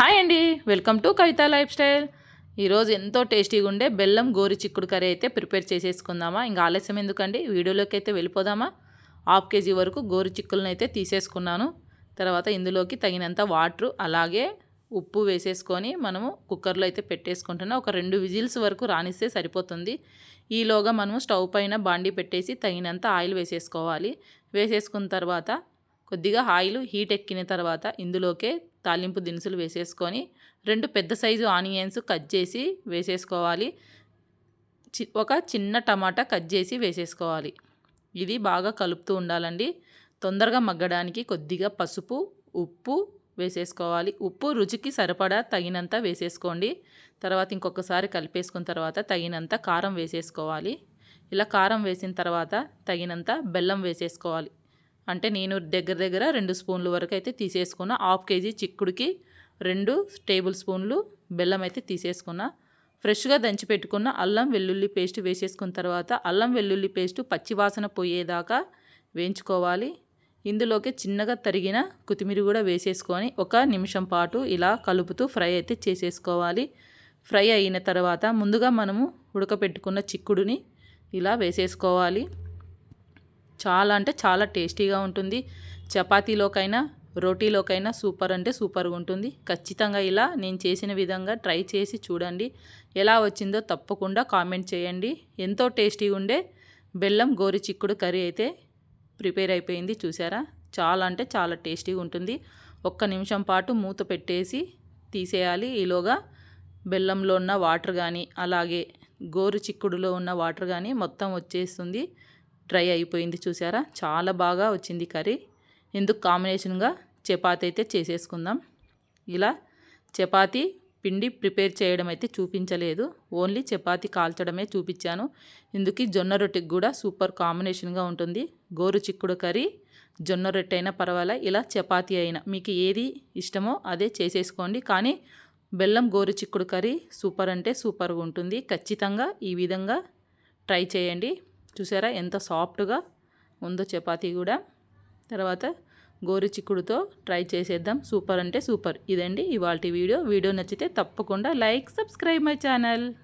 Hi అండి. Welcome to Kavitha lifestyle. ఈరోజు ఎంతో టేస్టీగా ఉండే బెల్లం గోరి చిక్కుడు కర్రీ అయితే ప్రిపేర్ చేసేసుకుందామా? ఇంకా ఆలస్యం ఎందుకండి? వీడియోలోకి అయితే వెళ్ళిపోదామా? హాఫ్ కేజీ వరకు గోరు చిక్కులను అయితే తీసేసుకున్నాను. తర్వాత ఇందులోకి తగినంత వాటర్ అలాగే ఉప్పు వేసేసుకొని మనము కుక్కర్లో అయితే పెట్టేసుకుంటున్నా. ఒక రెండు విజిల్స్ వరకు రానిస్తే సరిపోతుంది. ఈలోగా మనము స్టవ్ పైన బాండీ పెట్టేసి తగినంత ఆయిల్ వేసేసుకోవాలి. వేసేసుకున్న తర్వాత కొద్దిగా ఆయిల్ హీట్ ఎక్కిన తర్వాత ఇందులోకే తాలింపు దినుసులు వేసేసుకొని రెండు పెద్ద సైజు ఆనియన్స్ కట్ చేసి వేసేసుకోవాలి. ఒక చిన్న టమాటా కట్ చేసి వేసేసుకోవాలి. ఇది బాగా కలుపుతూ ఉండాలండి. తొందరగా మగ్గడానికి కొద్దిగా పసుపు ఉప్పు వేసేసుకోవాలి. ఉప్పు రుచికి సరిపడా తగినంత వేసేసుకోండి. తర్వాత ఇంకొకసారి కలిపేసుకున్న తర్వాత తగినంత కారం వేసేసుకోవాలి. ఇలా కారం వేసిన తర్వాత తగినంత బెల్లం వేసేసుకోవాలి. అంటే నేను దగ్గర దగ్గర రెండు స్పూన్ల వరకు అయితే తీసేసుకున్న. హాఫ్ కేజీ చిక్కుడికి రెండు టేబుల్ స్పూన్లు బెల్లం అయితే తీసేసుకున్న. ఫ్రెష్గా దంచి పెట్టుకున్న అల్లం వెల్లుల్లి పేస్ట్ వేసేసుకున్న తర్వాత అల్లం వెల్లుల్లి పేస్ట్ పచ్చివాసన పోయేదాకా వేయించుకోవాలి. ఇందులోకి చిన్నగా తరిగిన కొత్తిమీర కూడా వేసేసుకొని ఒక నిమిషం పాటు ఇలా కలుపుతూ ఫ్రై అయితే చేసేసుకోవాలి. ఫ్రై అయిన తర్వాత ముందుగా మనము ఉడకపెట్టుకున్న చిక్కుడుని ఇలా వేసేసుకోవాలి. చాలా అంటే చాలా టేస్టీగా ఉంటుంది. చపాతీలోకైనా రోటీలోకైనా సూపర్ అంటే సూపర్గా ఉంటుంది. ఖచ్చితంగా ఇలా నేను చేసిన విధంగా ట్రై చేసి చూడండి. ఎలా వచ్చిందో తప్పకుండా కామెంట్ చేయండి. ఎంతో టేస్టీగా ఉండే బెల్లం గోరి చిక్కుడు కర్రీ అయితే ప్రిపేర్ అయిపోయింది చూసారా? చాలా అంటే చాలా టేస్టీగా ఉంటుంది. ఒక్క నిమిషం పాటు మూత పెట్టేసి తీసేయాలి. ఈలోగా బెల్లంలో ఉన్న వాటర్ కానీ అలాగే గోరు చిక్కుడులో ఉన్న వాటర్ కానీ మొత్తం వచ్చేస్తుంది. డ్రై అయిపోయింది చూసారా? చాలా బాగా వచ్చింది కర్రీ. ఎందుకు కాంబినేషన్గా చపాతి అయితే చేసేసుకుందాం. ఇలా చపాతీ పిండి ప్రిపేర్ చేయడం అయితే చూపించలేదు. ఓన్లీ చపాతీ కాల్చడమే చూపించాను. ఇందుకు జొన్న రొట్టెకి కూడా సూపర్ కాంబినేషన్గా ఉంటుంది. గోరు చిక్కుడు కర్రీ జొన్న రొట్టె అయినా పర్వాలే. ఇలా చపాతీ అయినా మీకు ఏది ఇష్టమో అదే చేసేసుకోండి. కానీ బెల్లం గోరు చిక్కుడు కర్రీ సూపర్ అంటే సూపర్గా ఉంటుంది. ఖచ్చితంగా ఈ విధంగా ట్రై చేయండి. చూసారా? ఎంత సాఫ్ట్గా ఉందో చపాతీ కూడా. తర్వాత గోరు చిక్కుడుతో ట్రై చేసేద్దాం. సూపర్ అంటే సూపర్. ఇదండి ఇవాళ వీడియో. వీడియో నచ్చితే తప్పకుండా లైక్ సబ్స్క్రైబ్ మై ఛానల్.